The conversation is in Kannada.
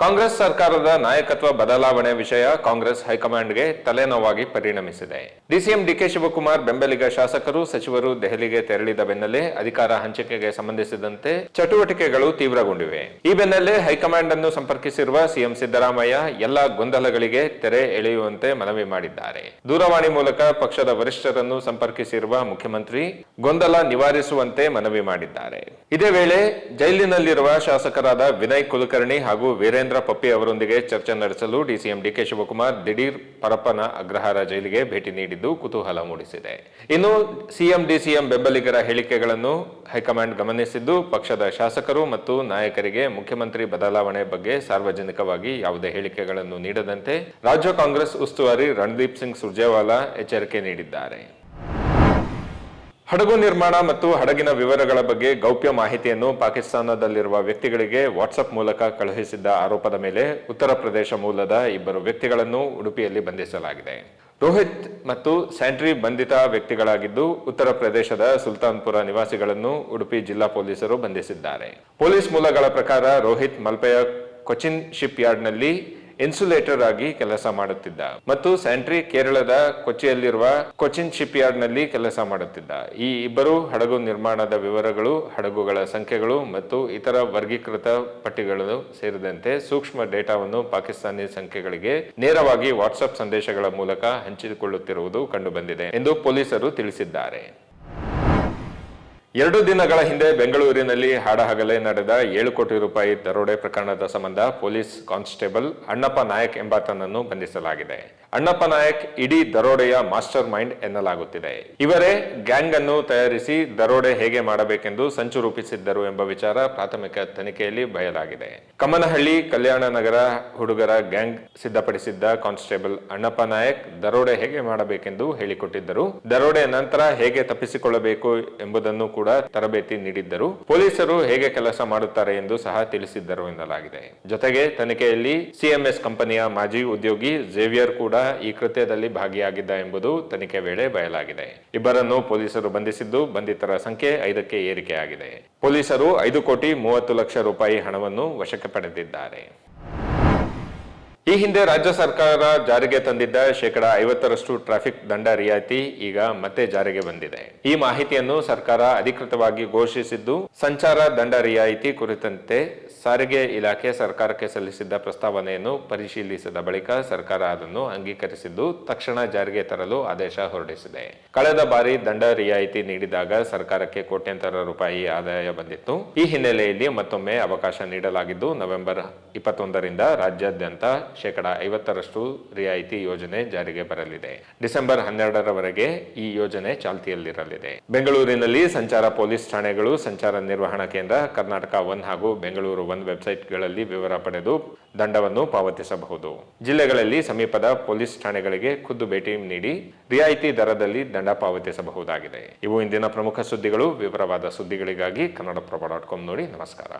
ಕಾಂಗ್ರೆಸ್ ಸರ್ಕಾರದ ನಾಯಕತ್ವ ಬದಲಾವಣೆ ವಿಷಯ ಕಾಂಗ್ರೆಸ್ ಹೈಕಮಾಂಡ್ಗೆ ತಲೆನೋವಾಗಿ ಪರಿಣಮಿಸಿದೆ. ಡಿಸಿಎಂ ಡಿಕೆ ಶಿವಕುಮಾರ್ ಬೆಂಬಲಿಗ ಶಾಸಕರು, ಸಚಿವರು ದೆಹಲಿಗೆ ತೆರಳಿದ ಬೆನ್ನಲ್ಲೇ ಅಧಿಕಾರ ಹಂಚಿಕೆಗೆ ಸಂಬಂಧಿಸಿದಂತೆ ಚಟುವಟಿಕೆಗಳು ತೀವ್ರಗೊಂಡಿವೆ. ಈ ಬೆನ್ನಲ್ಲೇ ಹೈಕಮಾಂಡ್ ಅನ್ನು ಸಂಪರ್ಕಿಸಿರುವ ಸಿಎಂ ಸಿದ್ದರಾಮಯ್ಯ ಎಲ್ಲ ಗೊಂದಲಗಳಿಗೆ ತೆರೆ ಎಳೆಯುವಂತೆ ಮನವಿ ಮಾಡಿದ್ದಾರೆ. ದೂರವಾಣಿ ಮೂಲಕ ಪಕ್ಷದ ವರಿಷ್ಠರನ್ನು ಸಂಪರ್ಕಿಸಿರುವ ಮುಖ್ಯಮಂತ್ರಿ ಗೊಂದಲ ನಿವಾರಿಸುವಂತೆ ಮನವಿ ಮಾಡಿದ್ದಾರೆ. ಇದೇ ವೇಳೆ ಜೈಲಿನಲ್ಲಿರುವ ಶಾಸಕರಾದ ವಿನಯ್ ಕುಲಕರ್ಣಿ ಹಾಗೂ ವೀರೇಂದ್ರ ಪಪ್ಪಿ ಅವರೊಂದಿಗೆ ಚರ್ಚೆ ನಡೆಸಲು ಡಿಸಿಎಂ ಡಿಕೆ ಶಿವಕುಮಾರ್ ದಿಢೀರ್ ಪರಪ್ಪನ ಅಗ್ರಹಾರ ಜೈಲಿಗೆ ಭೇಟಿ ನೀಡಿದ್ದು ಕುತೂಹಲ ಮೂಡಿಸಿದೆ. ಇನ್ನು ಸಿಎಂ, ಡಿಸಿಎಂ ಬೆಂಬಲಿಗರ ಹೇಳಿಕೆಗಳನ್ನು ಹೈಕಮಾಂಡ್ ಗಮನಿಸಿದ್ದು, ಪಕ್ಷದ ಶಾಸಕರು ಮತ್ತು ನಾಯಕರಿಗೆ ಮುಖ್ಯಮಂತ್ರಿ ಬದಲಾವಣೆ ಬಗ್ಗೆ ಸಾರ್ವಜನಿಕವಾಗಿ ಯಾವುದೇ ಹೇಳಿಕೆಗಳನ್ನು ನೀಡದಂತೆ ರಾಜ್ಯ ಕಾಂಗ್ರೆಸ್ ಉಸ್ತುವಾರಿ ರಣದೀಪ್ ಸಿಂಗ್ ಸುರ್ಜೇವಾಲಾ ಎಚ್ಚರಿಕೆ ನೀಡಿದ್ದಾರೆ. ಹಡಗು ನಿರ್ಮಾಣ ಮತ್ತು ಹಡಗಿನ ವಿವರಗಳ ಬಗ್ಗೆ ಗೌಪ್ಯ ಮಾಹಿತಿಯನ್ನು ಪಾಕಿಸ್ತಾನದಲ್ಲಿರುವ ವ್ಯಕ್ತಿಗಳಿಗೆ ವಾಟ್ಸಪ್ ಮೂಲಕ ಕಳುಹಿಸಿದ್ದ ಆರೋಪದ ಮೇಲೆ ಉತ್ತರ ಪ್ರದೇಶ ಮೂಲದ ಇಬ್ಬರು ವ್ಯಕ್ತಿಗಳನ್ನು ಉಡುಪಿಯಲ್ಲಿ ಬಂಧಿಸಲಾಗಿದೆ. ರೋಹಿತ್ ಮತ್ತು ಸ್ಯಾಂಟ್ರಿ ಬಂಧಿತ ವ್ಯಕ್ತಿಗಳಾಗಿದ್ದು ಉತ್ತರ ಪ್ರದೇಶದ ಸುಲ್ತಾನ್ಪುರ ನಿವಾಸಿಗಳನ್ನು ಉಡುಪಿ ಜಿಲ್ಲಾ ಪೊಲೀಸರು ಬಂಧಿಸಿದ್ದಾರೆ. ಪೊಲೀಸ್ ಮೂಲಗಳ ಪ್ರಕಾರ ರೋಹಿತ್ ಮಲ್ಪೆಯ ಕೊಚಿನ್ ಶಿಪ್ ಯಾರ್ಡ್ನಲ್ಲಿ ಇನ್ಸುಲೇಟರ್ ಆಗಿ ಕೆಲಸ ಮಾಡುತ್ತಿದ್ದ. ಮತ್ತು ಸ್ಯಾಂಟ್ರಿ ಕೇರಳದ ಕೊಚ್ಚಿಯಲ್ಲಿರುವ ಕೊಚಿನ್ ಶಿಪ್ ಯಾರ್ಡ್ನಲ್ಲಿ ಕೆಲಸ ಮಾಡುತ್ತಿದ್ದ. ಈ ಇಬ್ಬರು ಹಡಗು ನಿರ್ಮಾಣದ ವಿವರಗಳು, ಹಡಗುಗಳ ಸಂಖ್ಯೆಗಳು ಮತ್ತು ಇತರ ವರ್ಗೀಕೃತ ಪಟ್ಟಿಗಳು ಸೇರಿದಂತೆ ಸೂಕ್ಷ್ಮ ಡೇಟಾವನ್ನು ಪಾಕಿಸ್ತಾನಿ ಸಂಖ್ಯೆಗಳಿಗೆ ನೇರವಾಗಿ ವಾಟ್ಸ್ಆಪ್ ಸಂದೇಶಗಳ ಮೂಲಕ ಹಂಚಿಕೊಳ್ಳುತ್ತಿರುವುದು ಕಂಡುಬಂದಿದೆ ಎಂದು ಪೊಲೀಸರು ತಿಳಿಸಿದ್ದಾರೆ. ಎರಡು ದಿನಗಳ ಹಿಂದೆ ಬೆಂಗಳೂರಿನಲ್ಲಿ ಹಾಡಹಗಲೇ ನಡೆದ ಏಳು ಕೋಟಿ ರೂಪಾಯಿ ದರೋಡೆ ಪ್ರಕರಣದ ಸಂಬಂಧ ಪೊಲೀಸ್ ಕಾನ್ಸ್ಟೇಬಲ್ ಅಣ್ಣಪ್ಪ ನಾಯಕ್ ಎಂಬಾತನನ್ನು ಬಂಧಿಸಲಾಗಿದೆ. ಅಣ್ಣಪ್ಪ ನಾಯಕ್ ಇಡೀ ದರೋಡೆಯ ಮಾಸ್ಟರ್ ಮೈಂಡ್ ಎನ್ನಲಾಗುತ್ತಿದೆ. ಇವರೇ ಗ್ಯಾಂಗ್ ಅನ್ನು ತಯಾರಿಸಿ ದರೋಡೆ ಹೇಗೆ ಮಾಡಬೇಕೆಂದು ಸಂಚು ರೂಪಿಸಿದ್ದರು ಎಂಬ ವಿಚಾರ ಪ್ರಾಥಮಿಕ ತನಿಖೆಯಲ್ಲಿ ಬಯಲಾಗಿದೆ. ಕಮ್ಮನಹಳ್ಳಿ ಕಲ್ಯಾಣ ನಗರ ಹುಡುಗರ ಗ್ಯಾಂಗ್ ಸಿದ್ಧಪಡಿಸಿದ್ದ ಕಾನ್ಸ್ಟೇಬಲ್ ಅಣ್ಣಪ್ಪ ನಾಯಕ್ ದರೋಡೆ ಹೇಗೆ ಮಾಡಬೇಕೆಂದು ಹೇಳಿಕೊಟ್ಟಿದ್ದರು. ದರೋಡೆ ನಂತರ ಹೇಗೆ ತಪ್ಪಿಸಿಕೊಳ್ಳಬೇಕು ಎಂಬುದನ್ನು ಕೂಡ ತರಬೇತಿ ನೀಡಿದ್ದರು. ಪೊಲೀಸರು ಹೇಗೆ ಕೆಲಸ ಮಾಡುತ್ತಾರೆ ಎಂದು ಸಹ ತಿಳಿಸಿದ್ದರು ಎನ್ನಲಾಗಿದೆ. ಜೊತೆಗೆ ತನಿಖೆಯಲ್ಲಿ ಸಿಎಂಎಸ್ ಕಂಪನಿಯ ಮಾಜಿ ಉದ್ಯೋಗಿ ಝೇವಿಯರ್ ಕೂಡ ಈ ಕೃತ್ಯದಲ್ಲಿ ಭಾಗಿಯಾಗಿದ್ದ ಎಂಬುದು ತನಿಖೆ ವೇಳೆ ಬಯಲಾಗಿದೆ. ಇಬ್ಬರನ್ನು ಪೊಲೀಸರು ಬಂಧಿಸಿದ್ದು ಬಂಧಿತರ ಸಂಖ್ಯೆ ಐದಕ್ಕೆ ಏರಿಕೆಯಾಗಿದೆ. ಪೊಲೀಸರು ಐದು ಕೋಟಿ ಮೂವತ್ತು ಲಕ್ಷ ರೂಪಾಯಿ ಹಣವನ್ನು ವಶಕ್ಕೆ ಪಡೆದಿದ್ದಾರೆ. ಈ ಹಿಂದೆ ರಾಜ್ಯ ಸರ್ಕಾರ ಜಾರಿಗೆ ತಂದಿದ್ದ ಶೇಕಡಾ ಐವತ್ತರಷ್ಟು ಟ್ರಾಫಿಕ್ ದಂಡ ರಿಯಾಯಿತಿ ಈಗ ಮತ್ತೆ ಜಾರಿಗೆ ಬಂದಿದೆ. ಈ ಮಾಹಿತಿಯನ್ನು ಸರ್ಕಾರ ಅಧಿಕೃತವಾಗಿ ಘೋಷಿಸಿದ್ದು, ಸಂಚಾರ ದಂಡ ರಿಯಾಯಿತಿ ಕುರಿತಂತೆ ಸಾರಿಗೆ ಇಲಾಖೆ ಸರ್ಕಾರಕ್ಕೆ ಸಲ್ಲಿಸಿದ್ದ ಪ್ರಸ್ತಾವನೆಯನ್ನು ಪರಿಶೀಲಿಸಿದ ಬಳಿಕ ಸರ್ಕಾರ ಅದನ್ನು ಅಂಗೀಕರಿಸಿದ್ದು, ತಕ್ಷಣ ಜಾರಿಗೆ ತರಲು ಆದೇಶ ಹೊರಡಿಸಿದೆ. ಕಳೆದ ಬಾರಿ ದಂಡ ರಿಯಾಯಿತಿ ನೀಡಿದಾಗ ಸರ್ಕಾರಕ್ಕೆ ಕೋಟ್ಯಂತರ ರೂಪಾಯಿ ಆದಾಯ ಬಂದಿತ್ತು. ಈ ಹಿನ್ನೆಲೆಯಲ್ಲಿ ಮತ್ತೊಮ್ಮೆ ಅವಕಾಶ ನೀಡಲಾಗಿದ್ದು, ನವೆಂಬರ್ ಇಪ್ಪತ್ತೊಂದರಿಂದ ರಾಜ್ಯಾದ್ಯಂತ ಶೇಕಡ ಐವತ್ತರಷ್ಟು ರಿಯಾಯಿತಿ ಯೋಜನೆ ಜಾರಿಗೆ ಬರಲಿದೆ. ಡಿಸೆಂಬರ್ ಹನ್ನೆರಡರವರೆಗೆ ಈ ಯೋಜನೆ ಚಾಲ್ತಿಯಲ್ಲಿರಲಿದೆ. ಬೆಂಗಳೂರಿನಲ್ಲಿ ಸಂಚಾರ ಪೊಲೀಸ್ ಠಾಣೆಗಳು ಸಂಚಾರ ನಿರ್ವಹಣಾ ಕೇಂದ್ರ, ಕರ್ನಾಟಕ ಒನ್ ಹಾಗೂ ಬೆಂಗಳೂರು ಒನ್ ವೆಬ್ಸೈಟ್ಗಳಲ್ಲಿ ವಿವರ ಪಡೆದು ದಂಡವನ್ನು ಪಾವತಿಸಬಹುದು. ಜಿಲ್ಲೆಗಳಲ್ಲಿ ಸಮೀಪದ ಪೊಲೀಸ್ ಠಾಣೆಗಳಿಗೆ ಖುದ್ದು ಭೇಟಿ ನೀಡಿ ರಿಯಾಯಿತಿ ದರದಲ್ಲಿ ದಂಡ ಪಾವತಿಸಬಹುದಾಗಿದೆ. ಇವು ಇಂದಿನ ಪ್ರಮುಖ ಸುದ್ದಿಗಳು. ವಿವರವಾದ ಸುದ್ದಿಗಳಿಗಾಗಿ ಕನ್ನಡಪ್ರಭ ಡಾಟ್ ಕಾಮ್ ನೋಡಿ ನಮಸ್ಕಾರ.